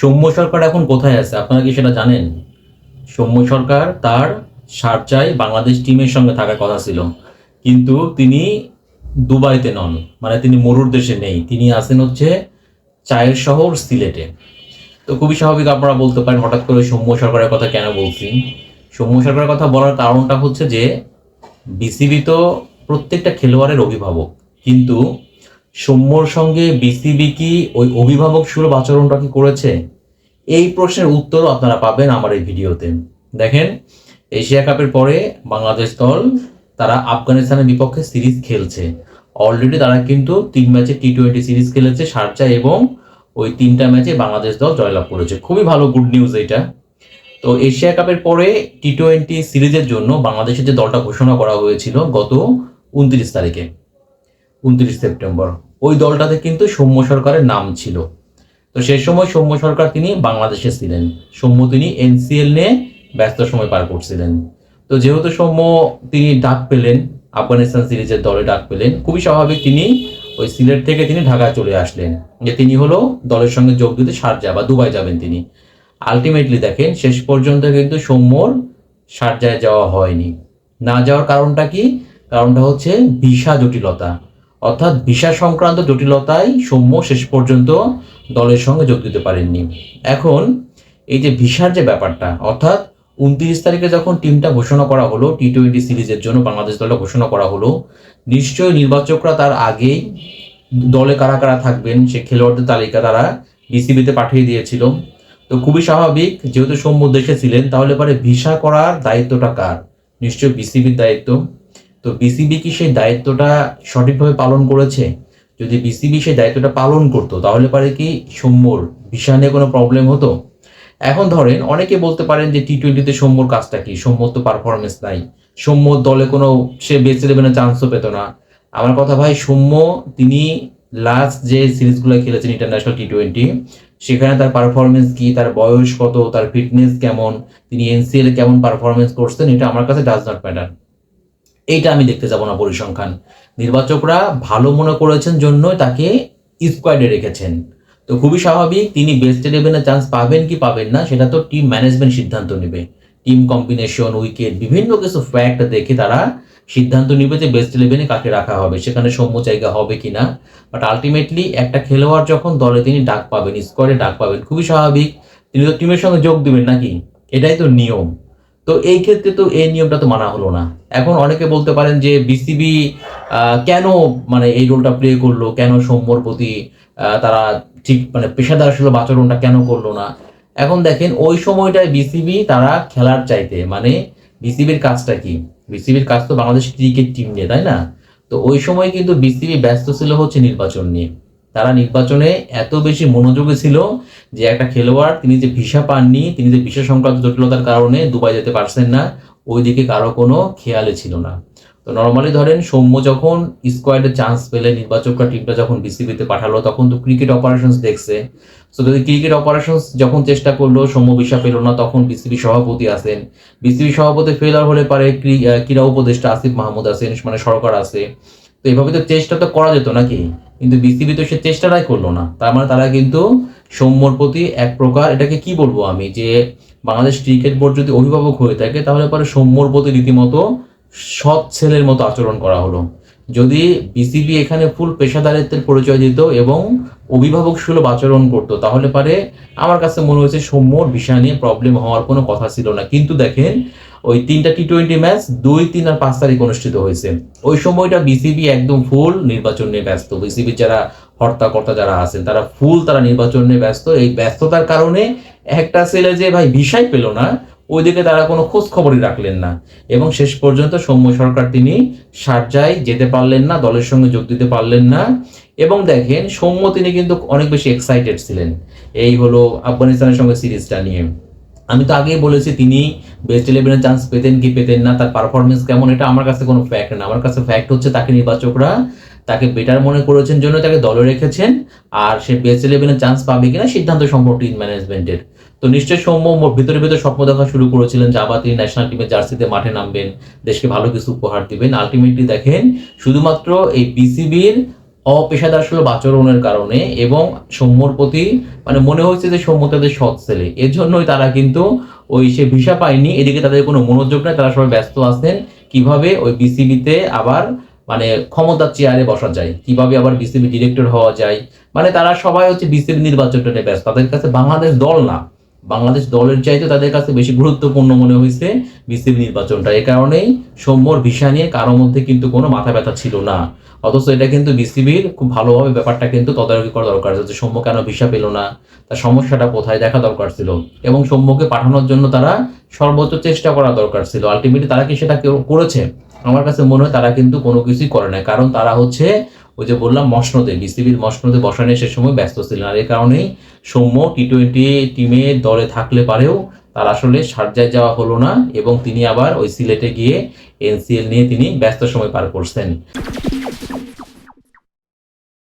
সৌম্য সরকার এখন কোথায় আছে? আপনারা কি সেটা জানেন? সৌম্য সরকার তার সারচায় বাংলাদেশ টিমের সঙ্গে থাকার কথা ছিল। কিন্তু তিনি দুবাইতে নন মানে তিনি মরুর দেশে নেই। তিনি আছেন হচ্ছে চায়ের শহর সিলেটে। তো খুবই স্বাভাবিক আপনারা বলতে পারেন, হঠাৎ করে সৌম্য সরকারের কথা কেন বলছি? সৌম্য সরকারের কথা বলার কারণটা হচ্ছে যে, বিসিবি তো প্রত্যেকটা খেলোয়াড়ের অভিভাবক। কিন্তু সৌম্যর সঙ্গে বিসিবি কি ওই অভিভাবক সুলভ আচরণটা কি করেছে? এই প্রশ্নের উত্তরও আপনারা পাবেন আমার এই ভিডিওতে। দেখেন, এশিয়া কাপের পরে বাংলাদেশ দল তারা আফগানিস্তানের বিপক্ষে সিরিজ খেলছে। অলরেডি তারা কিন্তু তিন ম্যাচে টি টোয়েন্টি সিরিজ খেলেছে সারজা এবং ওই তিনটা ম্যাচে বাংলাদেশ দল জয়লাভ করেছে। খুবই ভালো গুড নিউজ এটা। তো এশিয়া কাপের পরে টি টোয়েন্টি সিরিজের জন্য বাংলাদেশের যে দলটা ঘোষণা করা হয়েছিল গত উনত্রিশ তারিখে। উনত্রিশ সেপ্টেম্বর। ওই দলটাতে কিন্তু সৌম্য সরকারের নাম ছিল। তো সেই সময় সৌম্য সরকার তিনি বাংলাদেশে ছিলেন। সৌম্য তিনি এনসিএল নিয়ে ব্যস্ত সময় পার করছিলেন। তো যেহেতু সৌম্য তিনি ডাক পেলেন, আফগানিস্তান সিরিজের দলে ডাক পেলেন, খুবই স্বাভাবিক তিনি ওই সিলেট থেকে তিনি ঢাকায় চলে আসলেন। যে তিনি হলো দলের সঙ্গে যোগ দিতে শারজা বা দুবাই যাবেন তিনি। আলটিমেটলি দেখেন, শেষ পর্যন্ত কিন্তু সৌম্যর সারজায় যাওয়া হয়নি। না যাওয়ার কারণটা কি? কারণটা হচ্ছে ভিসা জটিলতা। অর্থাৎ ভিসা সংক্রান্ত জটিলতায় সৌম্য শেষ পর্যন্ত দলের সঙ্গে যোগ দিতে পারেননি। এখন এই যে ভিসার যে ব্যাপারটা, অর্থাৎ উনত্রিশ তারিখে যখন টিমটা ঘোষণা করা হলো, টি টোয়েন্টি সিরিজের জন্য বাংলাদেশ দলটা ঘোষণা করা হলো, নিশ্চয়ই নির্বাচকরা তার আগেই দলে কারা কারা থাকবেন, সে খেলোয়াড়দের তালিকা তারা বিসিবিতে পাঠিয়ে দিয়েছিল। তো খুবই স্বাভাবিক, যেহেতু সৌম্য দেশে ছিলেন, তাহলে পরে ভিসা করার দায়িত্বটা কার? নিশ্চয়ই বিসিবির দায়িত্ব। তো বিসিবি কি সেই দায়িত্বটা সঠিকভাবে পালন করেছে? যদি বিসিবি সেই দায়িত্বটা পালন করতো, তাহলে পারে কি সৌম্যর ভিসা নিয়ে কোনো প্রবলেম হতো? এখন ধরেন অনেকে বলতে পারেন যে টি টোয়েন্টিতে সৌম্যর কাজটা কি? সৌম্যর তো পারফরমেন্স নাই। সৌম্যর দলে কোনো সে বেস ইলেভেনের চান্সও পেত না। আমার কথা ভাই সৌম্য তিনি লাস্ট যে সিরিজগুলো খেলেছেন ইন্টারন্যাশনাল টি টোয়েন্টি সেখানে তার পারফরমেন্স কি, তার বয়স কত, তার ফিটনেস কেমন, তিনি এনসিএল কেমন পারফরমেন্স করছেন, এটা আমার কাছে ডাজ নট ম্যাটার এইটা আমি দেখতে যাব না পরিসংখ্যান। নির্বাচকরা ভালো মনে করেছেন জন্যই তাকে স্কোয়াডে রেখেছেন। তো খুবই স্বাভাবিক, তিনি বেস্ট ইলেভেনে চান্স পাবেন কি পাবেন না, সেটা তো টিম ম্যানেজমেন্ট সিদ্ধান্ত নেবে। টিম কম্বিনেশন উইকেট বিভিন্ন কিছু ফ্যাক্ট দেখে তারা সিদ্ধান্ত নেবে যে বেস্ট ইলেভেনে কাকে রাখা হবে, সেখানে সৌম্য জায়গা হবে কিনা বাট আলটিমেটলি একটা খেলোয়াড় যখন দলে তিনি ডাক পাবেন স্কোয়াডে ডাক পাবেন, খুবই স্বাভাবিক। তিনি তো টিমের সঙ্গে যোগ দিবেন নাকি? এটাই তো নিয়ম। তো এই ক্ষেত্রে তো এই নিয়মটা তো মানা হলো না। এখন অনেকে বলতে পারেন যে বিসিবি কেন মানে এই রোলটা প্লে করল? কেন সৌম্যর প্রতি তারা ঠিক মানে পেশাদার সুলভ আচরণটা কেন করল না? এখন দেখেন, ওই সময়টায় বিসিবি তারা খেলার চাইতে মানে বিসিবির কাজটা কি? বিসিবির কাজ তো বাংলাদেশ ক্রিকেট টিম নিয়ে, তাই না? তো ওই সময় কিন্তু বিসিবি ব্যস্ত ছিল হচ্ছে নির্বাচন নিয়ে। তারা নির্বাচনে এত বেশি মনোযোগী ছিল যে একটা খেলোয়াড়, তিনি যে ভিসা পাননি, তিনি যে ভিসা সংক্রান্ত জটিলতার কারণে দুবাই যেতে পারছেন না, ওইদিকে কারও কোনো খেয়ালে ছিল না। তো নর্মালি ধরেন, সৌম্য যখন স্কোয়াডে চান্স পেলে, নির্বাচকরা টিমটা যখন বিসিবিতে পাঠালো, তখন তো ক্রিকেট অপারেশনস দেখছে। সো যদি ক্রিকেট অপারেশনস যখন চেষ্টা করল, সৌম্য ভিসা পেল না, তখন বিসিবি সভাপতি আছেন। বিসিবি সভাপতি ফেলার হলে পারে ক্রি- ক্রীড়া উপদেষ্টা আসিফ মাহমুদ আছেন মানে সরকার আছে। তো এভাবে তো চেষ্টা তো করা যেত নাকি? কিন্তু বিসিবি তো সে চেষ্টাটাই করল না। তার মানে তারা কিন্তু সৌম্যর প্রতি এক প্রকার এটাকে কি বলব আমি? যে বাংলাদেশ ক্রিকেট বোর্ড যদি অভিভাবক হয়ে থাকে, তাহলে পরে সৌম্যর প্রতি রীতিমতো সৎ ছেলের মতো আচরণ করা হলো। যদি বিসিবি এখানে ফুল পেশাদারিত্বের পরিচয় দিত এবং অভিভাবক সুলভ আচরণ করতো, তাহলে পারে আমার কাছে মনে হয়েছে সৌম্যর বিষয় নিয়ে প্রবলেম হওয়ার কোনো কথা ছিল না। কিন্তু দেখেন ওই তিনটা টি টোয়েন্টি ম্যাচ দুই, তিন আর পাঁচ তারিখ অনুষ্ঠিত হয়েছে। ওই সময়টা বিসিবি একদম ফুল নির্বাচন নিয়ে ব্যস্ত। বিসিবি যারা হর্তাকর্তা যারা আছেন, তারা ফুল তারা নির্বাচন নিয়ে ব্যস্ত। এই ব্যস্ততার কারণে একটা ছেলে যে ভাই ভিসাই পেল না, ওইদিকে তারা কোনো খোঁজ খবরই রাখলেন না। এবং শেষ পর্যন্ত সৌম্য সরকার তিনি সারজায় যেতে পারলেন না, দলের সঙ্গে যোগ দিতে পারলেন না। এবং দেখেন সৌম্য তিনি কিন্তু অনেক বেশি এক্সাইটেড ছিলেন। এই হলো আফগানিস্তানের সঙ্গে সিরিজটা নিয়ে। আমি তো আগেই বলেছি, তিনি বেস্ট ইলেভেনের চান্স পেতেন কি পেতেন না, তার পারফরমেন্স কেমন, এটা আমার কাছে কোনো ফ্যাক্ট না। আমার কাছে ফ্যাক্ট হচ্ছে তাকে নির্বাচকরা তাকে বেটার মনে করেছেন জন্য তাকে দলে রেখেছেন, আর সে বেস্ট ইলেভেনের চান্স পাবে কিনা সিদ্ধান্ত সম্ভব টিম ম্যানেজমেন্টের তো নিশ্চয়ই সৌম্য ভিতরে ভিতরে স্বপ্ন দেখা শুরু করেছিলেন যে আবার তিনি ন্যাশনাল টিমের জার্সিতে মাঠে নামবেন, দেশকে ভালো কিছু উপহার দিবেন। আলটিমেটলি দেখেন, শুধুমাত্র এই বিসিবির অপেশাদার সুলভ আচরণের কারণে এবং সৌম্যর প্রতি মানে মনে হচ্ছে যে সৌম্য তাদের সৎ ছেলে। এর জন্যই তারা কিন্তু ওই সে ভিসা পায়নি। এদিকে তাদের কোনো মনোযোগ নেই, তারা সবাই ব্যস্ত আছেন। কীভাবে ওই বিসিবিতে আবার মানে ক্ষমতার চেয়ারে বসা যায়? কীভাবে আবার বিসিবি ডিরেক্টর হওয়া যায়? মানে তারা সবাই হচ্ছে বিসিবি নির্বাচনটা নিয়ে ব্যস্ত। তাদের কাছে বাংলাদেশ দল না। বাংলাদেশ দলের চাইতে তাদের কাছে বেশি গুরুত্বপূর্ণ মনে হয়েছে বিসিবি নির্বাচনটা। এ কারণেই সৌম্যর ভিসা নিয়ে কারোর মধ্যে কিন্তু কোনো মাথা ব্যথা ছিল না। অথচ এটা কিন্তু বিসিবির খুব ভালোভাবে ব্যাপারটা কিন্তু তদারকি করা দরকার যে সৌম্য কেন ভিসা পেল না, তার সমস্যাটা কোথায় দেখা দরকার ছিল এবং সৌম্যকে পাঠানোর জন্য তারা সর্বোচ্চ চেষ্টা করা দরকার ছিল। আলটিমেটলি তারা কি সেটা করেছে? আমার কাছে মনে হয় তারা কিন্তু কোনো কিছুই করে না কারণ তারা হচ্ছে ওই যে বললাম মসনদে বিসিবির মসনদে বসানো সে সময় ব্যস্ত ছিলেন। আর এই কারণেই সৌম্য টি টোয়েন্টি টিমে দলে থাকলে পারেও তার আসলে সার্জায় যাওয়া হলো না এবং তিনি আবার ওই সিলেটে গিয়ে এনসিএল নিয়ে তিনি ব্যস্ত সময় পার করছেন।